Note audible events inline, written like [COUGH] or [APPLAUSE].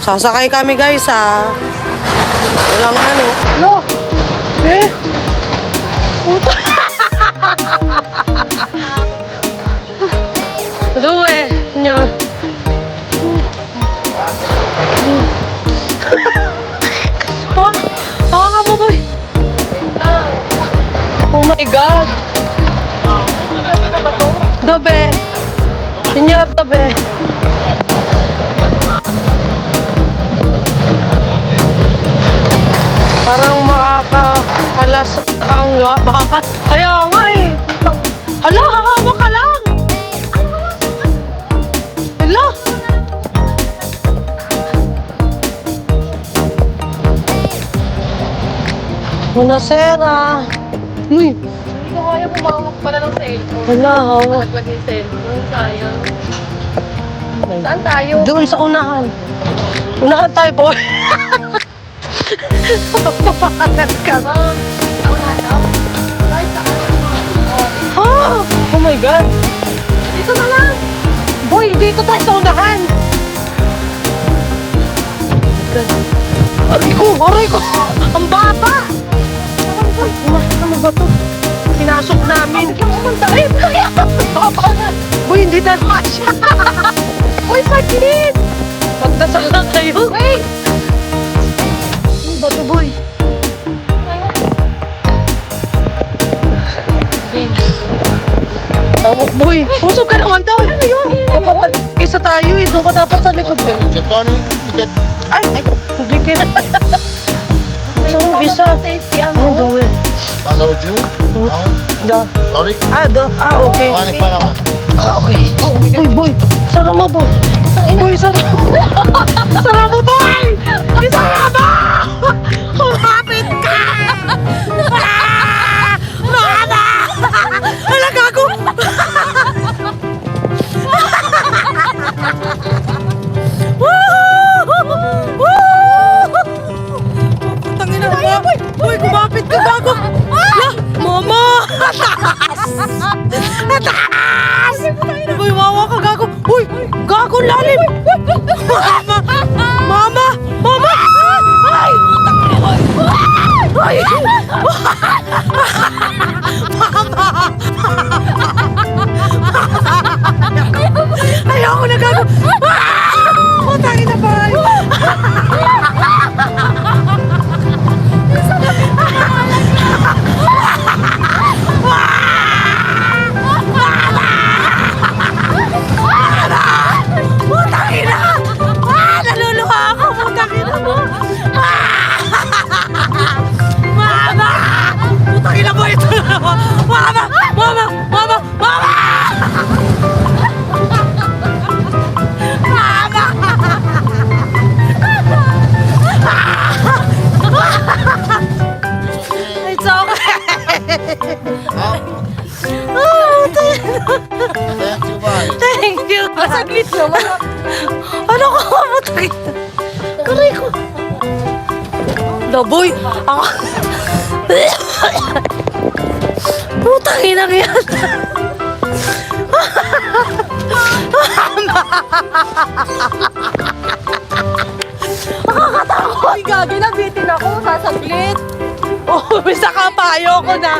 Sasakay kami guys sa walang ano. Lo! Eh! Puta! Due, nyo. Tawa ka mo, boy! Oh my God! Dobe. Senyor Dobe. Parang makakalas ang baka. Kaya nga eh! Hala, hahawa ka lang! Hala. Bunasera. Uy, Hindi ko kaya bumawak pala ng cellphone. hala, hawa. Naglag yung cellphone, sayang. Saan tayo? Doon sa unahan. Unahan tayo, boy. [LAUGHS] Papahanap ka. Ah, God. Dito na lang! Boy, dito tayo sa unahan. Aray ko, aray ko. Ang bata. Ano, ano ba to? Pinasok namin. Ay, kaya! Boy, hindi na siya. Uy, sakit! Magdasal lang kayo. Tawag, boy. Pusog ka naman daw. Ano yun? Kapag isa tayo, eh. Doon ka dapat sa likod. eh. Giovanni, ticket. Ay, ay, na. So, visa. Ano eh? Ano, Jew? Ah, Da. Sorry. Ah, da. Ah, okay. Panik pa naman. Ah, okay. Boy, boy. Sara mo, boy. Boy, sara mo. Sara mo, boy! Ay! Mama! Ayoko na, gago! Ah! Putangin na ba? Thank you! Saglit naman. Ano ko mamatay? Karay ko. Laboy! Ako... Putang ina yan! Ay, gagi, nabitin ako. Sasaglit. Oh, [LAUGHS] bisa ka pa. Ayoko na.